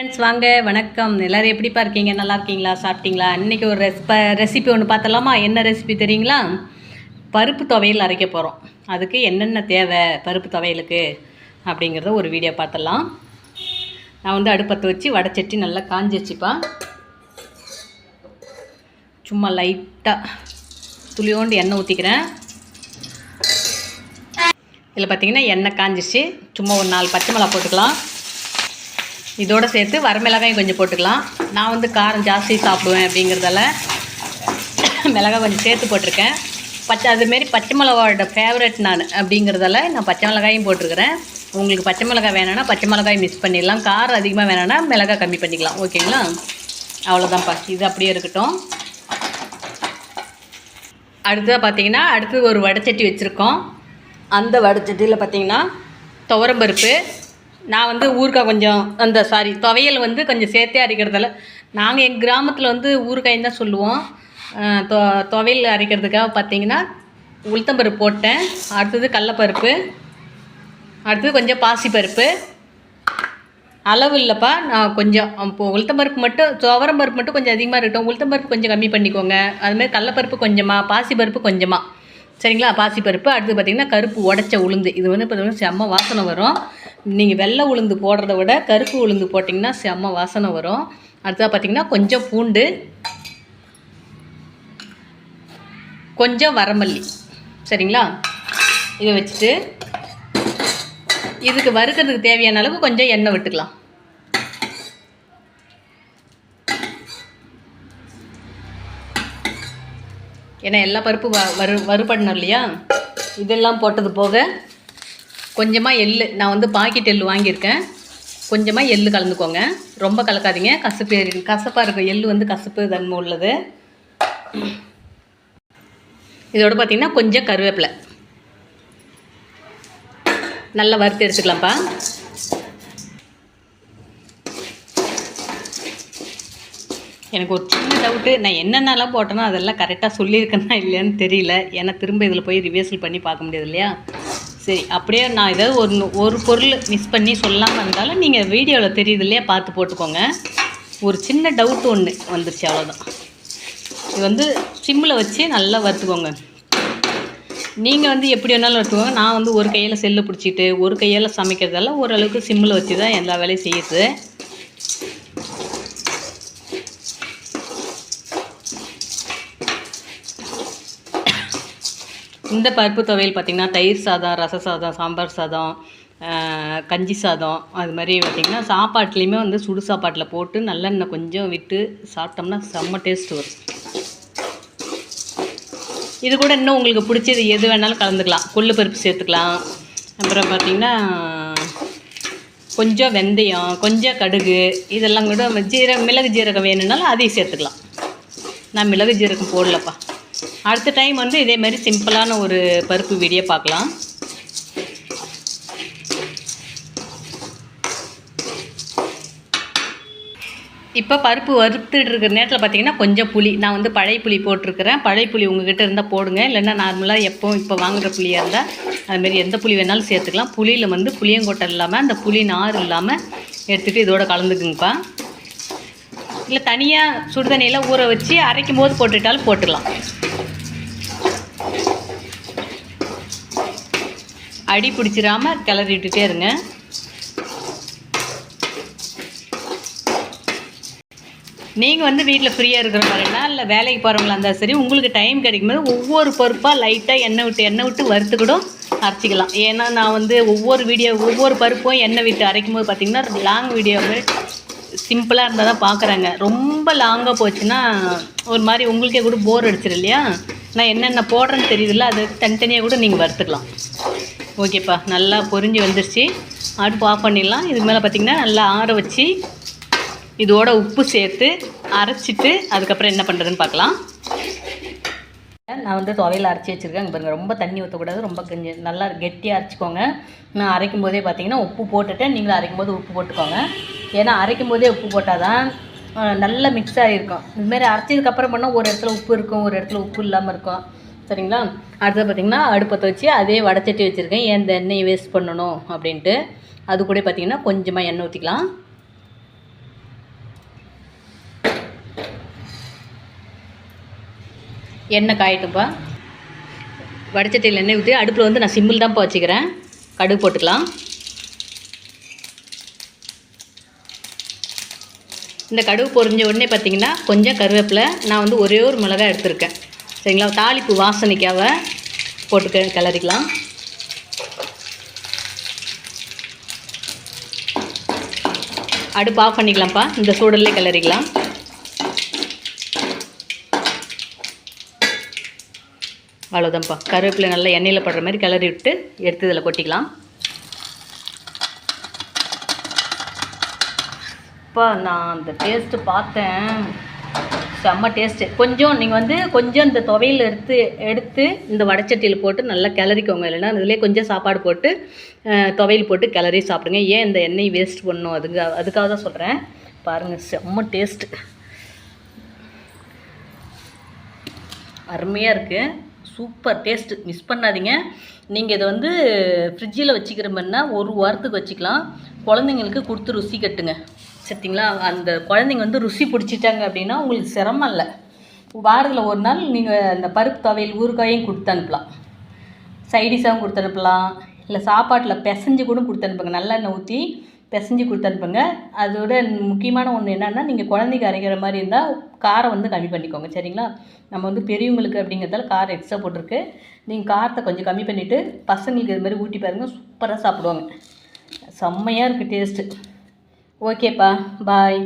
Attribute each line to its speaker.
Speaker 1: Friends வாங்க. வணக்கம். எல்லோரும் எப்படிப்பா இருக்கீங்க? நல்லா இருக்கீங்களா? சாப்பிட்டீங்களா? இன்றைக்கி ஒரு ரெசிப ரெசிபி ஒன்று பார்த்தலாமா என்ன ரெசிபி தெரியுங்களா? பருப்பு துவையல் அரைக்க போகிறோம் அதுக்கு என்னென்ன தேவை? பருப்பு துவையலுக்கு அப்படிங்கிறத ஒரு வீடியோ பார்த்தலாம் நான் வந்து அடுப்பத்தை வச்சு வடைச்சட்டி நல்லா காஞ்சி வச்சுப்பா சும்மா லைட்டாக துளியோண்டு எண்ணெய் ஊற்றிக்கிறேன் இதில் பார்த்தீங்கன்னா எண்ணெய் காஞ்சிச்சு. சும்மா ஒரு நாலு பச்சை மிளகா போட்டுக்கலாம். இதோட சேர்த்து வரமிளகாயும் கொஞ்சம் போட்டுக்கலாம். நான் வந்து காரம் ஜாஸ்தி சாப்பிடுவேன் அப்படிங்கிறதால மிளகாய் கொஞ்சம் சேர்த்து போட்டிருக்கேன். பச்சை அதுமாரி பச்சை மிளகாவோட ஃபேவரட் நான் அப்படிங்கிறதால நான் பச்சை மிளகாயும் போட்டிருக்கிறேன். உங்களுக்கு பச்சை மிளகாய் வேணும்னா பச்சை மிளகாய் மிக்ஸ் பண்ணிடலாம். காரம் அதிகமாக வேணும்னா மிளகாய் கம்மி பண்ணிக்கலாம். ஓகேங்களா? அவ்வளோதான்ப்பா இது அப்படியே இருக்கட்டும். அடுத்ததாக பார்த்தீங்கன்னா அடுத்து ஒரு வடைச்சட்டி வச்சுருக்கோம். அந்த வடைச்சட்டியில் பார்த்தீங்கன்னா துவரம்பருப்பு நான் வந்து ஊறுகாய் கொஞ்சம் அந்த சாரி துவையல் வந்து கொஞ்சம் சேர்த்தே அரைக்கிறதால நாங்கள் எங்கள் கிராமத்தில் வந்து ஊறுகாய்ன்னு தான் சொல்லுவோம். தொ துவையல் அரைக்கிறதுக்காக பார்த்தீங்கன்னா உளுத்தம்பருப்பு போட்டேன். அடுத்தது கடலப்பருப்பு. அடுத்தது கொஞ்சம் பாசிப்பருப்பு. அளவு இல்லைப்பா நான் கொஞ்சம் இப்போ உளுத்தம்பருப்பு மட்டும் துவரம் பருப்பு மட்டும் கொஞ்சம் அதிகமாக இருக்கட்டும். உளுத்தம்பருப்பு கொஞ்சம் கம்மி பண்ணிக்கோங்க. அதுமாதிரி கடலப்பருப்பு கொஞ்சமாக பாசிப்பருப்பு கொஞ்சமாக சரிங்களா? பாசிப்பருப்பு அடுத்து பார்த்திங்கன்னா கருப்பு உடச்ச உளுந்து. இது வந்து பார்த்திங்கன்னா செம்ம வாசனை வரும். நீங்கள் வெள்ளை உளுந்து போடுறத விட கருப்பு உளுந்து போட்டிங்கன்னா செம்ம வாசனை வரும். அடுத்ததாக பார்த்திங்கன்னா கொஞ்சம் பூண்டு கொஞ்சம் வரமல்லி. சரிங்களா? இதை வச்சுட்டு இதுக்கு வறுக்கிறதுக்கு தேவையான அளவுக்கு கொஞ்சம் எண்ணெய் விட்டுக்கலாம். ஏன்னா எல்லா பருப்பு வ வறு வறுபடணும் இல்லையா? இதெல்லாம் போட்டது போக கொஞ்சமாக எள் நான் வந்து பாக்கெட் எள் வாங்கியிருக்கேன். கொஞ்சமாக எள் கலந்துக்கோங்க. ரொம்ப கலக்காதீங்க. கசப்பு ஏறி கசப்பாக இருக்கும் எள் வந்து கசப்பு தன்மை உள்ளது. இதோட பார்த்திங்கன்னா கொஞ்சம் கருவேப்பிலை. நல்லா வறுத்து எடுத்துக்கலாம்ப்பா. எனக்கு ஒரு சின்ன டவுட்டு நான் என்னென்னலாம் போட்டேனோ அதெல்லாம் கரெக்டாக சொல்லியிருக்கேன்னா இல்லையான்னு தெரியல. ஏன்னா திரும்ப இதில் போய் ரிவர்சல் பண்ணி பார்க்க முடியாது இல்லையா? சரி அப்படியே நான் ஏதாவது ஒரு ஒரு பொருள் மிஸ் பண்ணி சொல்லாமல் இருந்தாலும் நீங்கள் வீடியோவில் தெரியுது இல்லையா? பார்த்து போட்டுக்கோங்க. ஒரு சின்ன டவுட் ஒன்று வந்துருச்சு அவ்வளோதான் இது வந்து சிம்மில் வச்சு நல்லா வறுத்துக்கோங்க. நீங்கள் வந்து எப்படி வேணாலும் வறுத்துக்கோங்க. நான் வந்து ஒரு கையில் செல்லு பிடிச்சிட்டு ஒரு கையால் சமைக்கிறதெல்லாம் ஓரளவுக்கு சிம்மில் வச்சு தான் எல்லா வேலையும் செய்யுது. இந்த பருப்பு துவையல் பார்த்திங்கன்னா தயிர் சாதம் ரச சாதம் சாம்பார் சாதம் கஞ்சி சாதம் அது மாதிரி பார்த்திங்கன்னா சாப்பாட்லேயுமே வந்து சுடு சாப்பாட்டில் போட்டு நல்லெண்ணெய் கொஞ்சம் விட்டு சாப்பிட்டோம்னா செம்ம டேஸ்ட் வரும். இது கூட இன்னும் உங்களுக்கு பிடிச்சது எது வேணாலும் கலந்துக்கலாம். கொள்ளு பருப்பு சேர்த்துக்கலாம். அப்புறம் பார்த்திங்கன்னா கொஞ்சம் வெந்தயம் கொஞ்சம் கடுகு இதெல்லாம் கூட ஜீர மிளகு ஜீரகம் வேணும்னாலும் அதையும் சேர்த்துக்கலாம். நான் மிளகு ஜீரகம் போடலப்பா. அடுத்த டைம் வந்து இதே மாதிரி சிம்பிளான ஒரு பருப்பு வீடியோ பார்க்கலாம். இப்போ பருப்பு வறுத்துட்டு இருக்கிற நேரத்தில் பார்த்தீங்கன்னா கொஞ்சம் புளி. நான் வந்து பழைய புளி போட்டிருக்கிறேன். பழைய புளி உங்ககிட்ட இருந்தால் போடுங்க. இல்லைன்னா நார்மலாக எப்போ இப்போ வாங்குகிற புளியாக இருந்தால் அதுமாரி எந்த புளி வேணாலும் சேர்த்துக்கலாம். புளியில் வந்து புளியங்கொட்டை இல்லாமல் அந்த புளி நார் இல்லாமல் எடுத்துகிட்டு இதோட கலந்துக்குங்கப்பா. இல்லை தனியாக சுடுதண்ணியில் ஊற வச்சு அரைக்கும் போது போட்டுட்டாலும் போட்டுக்கலாம். அடி பிடிச்சிடாம கிளறி விட்டுட்டே இருங்க. நீங்கள் வந்து வீட்டில் ஃப்ரீயாக இருக்கிற மாதிரினா இல்லை வேலைக்கு போகிறவங்களா இருந்தால் சரி உங்களுக்கு டைம் கிடைக்கும்போது ஒவ்வொரு பருப்பாக லைட்டாக எண்ணெய் விட்டு எண்ணெய் விட்டு வறுத்து கூட அரைச்சிக்கலாம். ஏன்னா நான் வந்து ஒவ்வொரு வீடியோ ஒவ்வொரு பருப்பும் எண்ணெய் விட்டு அரைக்கும் போது பார்த்தீங்கன்னா லாங் வீடியோ சிம்பிளாக இருந்தால் தான் பார்க்குறாங்க ரொம்ப லாங்காக போச்சுன்னா ஒரு மாதிரி உங்களுக்கே கூட போர் அடிச்சிடும் இல்லையா? நான் என்னென்ன போடுறேன்னு தெரியுதுல்ல அது தனித்தனியாக கூட நீங்கள் வறுத்துக்கலாம். ஓகேப்பா நல்லா பொரிஞ்சு வந்துருச்சு. அடுப்பு ஆஃப் பண்ணிடலாம். இதுக்கு மேலே பார்த்தீங்கன்னா நல்லா ஆற வச்சு இதோட உப்பு சேர்த்து அரைச்சிட்டு அதுக்கப்புறம் என்ன பண்ணுறதுன்னு பார்க்கலாம் நான் வந்து துவையில் அரைச்சி வச்சுருக்கேன். இங்க ரொம்ப தண்ணி ஊற்றக்கூடாது ரொம்ப கொஞ்சம் நல்லா கெட்டியாக அரைச்சிக்கோங்க. நான் அரைக்கும் போதே பார்த்தீங்கன்னா உப்பு போட்டுட்டு நீங்களும் அரைக்கும் போது உப்பு போட்டுக்கோங்க. ஏன்னா அரைக்கும் போதே உப்பு போட்டால் தான் நல்லா மிக்ஸ் ஆகிருக்கும் இதுமாரி அரைச்சதுக்கப்புறம் பண்ணால் ஒரு இடத்துல உப்பு இருக்கும் ஒரு இடத்துல உப்பு இல்லாமல் இருக்கும். சரிங்களா? அடுத்தது பார்த்திங்கன்னா அடுப்பை துவச்சி அதே வடச்சட்டி வச்சுருக்கேன். ஏன் இந்த எண்ணெயை வேஸ்ட் பண்ணணும் அப்படின்ட்டு. அது கூட பார்த்திங்கன்னா கொஞ்சமாக எண்ணெய் ஊற்றிக்கலாம் எண்ணெய் காயட்டும்ப்பா. வடச்சட்டியில் எண்ணெய் ஊற்றி அடுப்பில் வந்து நான் சிம்பிள் தான்ப்பா வச்சுக்கிறேன். கடுகு போட்டுக்கலாம். இந்த கடுகு பொறிஞ்ச உடனே பார்த்திங்கன்னா கொஞ்சம் கருவேப்பிலை நான் வந்து ஒரே ஒரு மிளகாய் எடுத்திருக்கேன். சரிங்களா? தாளிப்பு வாசனைக்காக போட்டு கிளறிக்கலாம். அடுப்பு ஆஃப் பண்ணிக்கலாம்ப்பா. இந்த சூடல்லே கிளறிக்கலாம். அவ்வளோதான்ப்பா கருவேப்பிலை நல்லா எண்ணெயில் படுற மாதிரி கிளறி விட்டு எடுத்து இதில் கொட்டிக்கலாம். இப்போ நான் அந்த டேஸ்ட்டு பார்த்தேன். செம்ம டேஸ்ட்டு கொஞ்சம் நீங்கள் வந்து கொஞ்சம் இந்த துவையில் எடுத்து எடுத்து இந்த வடச்சட்டியில் போட்டு நல்லா கிளறிக்கோங்க. இல்லைன்னா அதிலே கொஞ்சம் சாப்பாடு போட்டு துவையில் துவையல் போட்டு கிளறி சாப்பிடுங்க. ஏன் இந்த எண்ணெய் வேஸ்ட் பண்ணணும் அதுக்கு அதுக்காக தான் சொல்கிறேன் பாருங்கள் செம்ம டேஸ்ட்டு அருமையாக இருக்குது சூப்பர் டேஸ்ட்டு மிஸ் பண்ணாதீங்க. நீங்கள் இதை வந்து ஃப்ரிட்ஜில் வச்சுக்கிற மாதிரினா ஒரு வாரத்துக்கு வச்சுக்கலாம். குழந்தைங்களுக்கு கொடுத்து ருசி கட்டுங்க. சரிங்களா? அந்த குழந்தைங்க வந்து ருசி பிடிச்சிட்டாங்க அப்படின்னா உங்களுக்கு சிரமம் இல்லை. வாரத்தில் ஒரு நாள் நீங்கள் அந்த பருப்பு துவையல் ஊறுகாயும் கொடுத்து அனுப்பலாம். சைடிஷாகவும் கொடுத்து அனுப்பலாம். இல்லை சாப்பாட்டில் பிசைஞ்சு கூட கொடுத்து அனுப்புங்க. நல்லெண்ணெய் ஊற்றி பிசைஞ்சு கொடுத்து அனுப்புங்க. அதோட முக்கியமான ஒன்று என்னென்னா நீங்கள் குழந்தைக்கு அரைக்கிற மாதிரி இருந்தால் காரம் வந்து கம்மி பண்ணிக்கோங்க. சரிங்களா? நம்ம வந்து பெரியவங்களுக்கு அப்படிங்கிறதால காரம் எக்ஸ்ட்ரா போட்டிருக்கு. நீங்கள் காரத்தை கொஞ்சம் கம்மி பண்ணிவிட்டு பசங்களுக்கு இது மாதிரி ஊட்டி பாருங்கள் சூப்பராக சாப்பிடுவாங்க. செம்மையாக இருக்குது டேஸ்ட்டு ஓகேப்பா பாய்